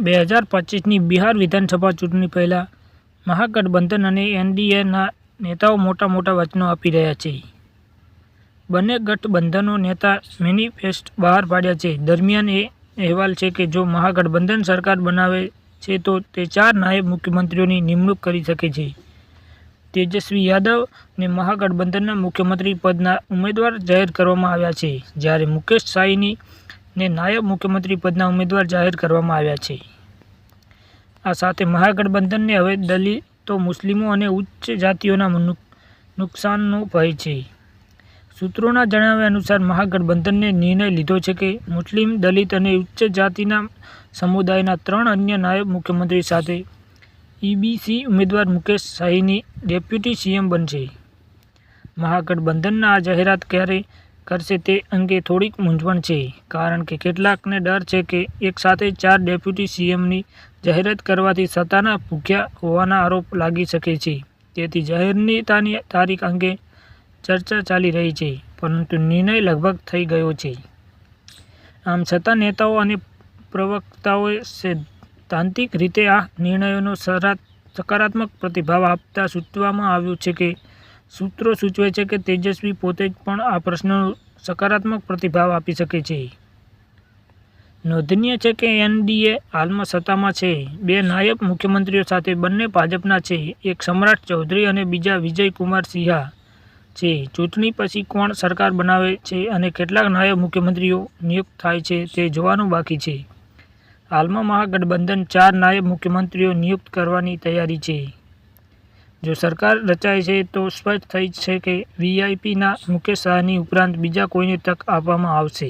બે હજાર પચીસની બિહાર વિધાનસભા ચૂંટણી પહેલાં મહાગઠબંધન અને એનડીએના નેતાઓ મોટા મોટા વચનો આપી રહ્યા છે. બંને ગઠબંધનો નેતા મેનિફેસ્ટ બહાર પાડ્યા છે. દરમિયાન એ અહેવાલ છે કે જો મહાગઠબંધન સરકાર બનાવે છે તો તે ચાર નાયબ મુખ્યમંત્રીઓની નિમણૂક કરી શકે છે. તેજસ્વી યાદવ ને મહાગઠબંધનના મુખ્યમંત્રી પદના ઉમેદવાર જાહેર કરવામાં આવ્યા છે. જ્યારે મુકેશ સાહની ને નાયબ મુખ્યમંત્રી પદના ઉમેદવાર જાહેર કરવામાં આવ્યા છે. આ સાથે મહાગઠબંધનને હવે દલિતો, મુસ્લિમો અને ઉચ્ચ જાતિઓના નુકસાનનો ભય છે. સૂત્રોના જણાવ્યા અનુસાર મહાગઠબંધનને નિર્ણય લીધો છે કે મુસ્લિમ દલિત અને ઉચ્ચ જાતિના સમુદાયના ત્રણ અન્ય નાયબ મુખ્યમંત્રી સાથે ઈબીસી ઉમેદવાર મુકેશ સાહીની ડેપ્યુટી સીએમ બનશે. મહાગઠબંધનના આ જાહેરાત ક્યારે કરશે તે અંગે થોડીક મૂંઝવણ છે, કારણ કે કેટલાકને ડર છે કે એકસાથે ચાર ડેપ્યુટી સીએમની જાહેરાત કરવાથી સત્તાના ભૂખ્યા હોવાના આરોપ લાગી શકે છે. તેથી જાહેરતાની તારીખ અંગે ચર્ચા ચાલી રહી છે, પરંતુ નિર્ણય લગભગ થઈ ગયો છે. આમ છતાં નેતાઓ અને પ્રવક્તાઓએ સૈદ્ધાંતિક રીતે આ નિર્ણયોનો સકારાત્મક પ્રતિભાવ આપતા સૂચવવામાં આવ્યું છે કે સૂત્રો સૂચવે છે કે તેજસ્વી પોતે પણ આ પ્રશ્નનો સકારાત્મક પ્રતિભાવ આપી શકે છે. નોંધનીય છે કે એનડીએ હાલમાં સત્તામાં છે. બે નાયબ મુખ્યમંત્રીઓ સાથે બંને ભાજપના છે. એક સમ્રાટ ચૌધરી અને બીજા વિજય કુમાર સિંહા છે. ચૂંટણી પછી કોણ સરકાર બનાવે છે અને કેટલાક નાયબ મુખ્યમંત્રીઓ નિયુક્ત થાય છે તે જોવાનું બાકી છે. હાલમાં મહાગઠબંધન ચાર નાયબ મુખ્યમંત્રીઓ નિયુક્ત કરવાની તૈયારી છે. જો સરકાર રચાય છે, તો સ્પષ્ટ થઈ છે કે વીઆઈપીના મુકેશ સાહની ઉપરાંત બીજા કોઈને તક આપવામાં આવશે.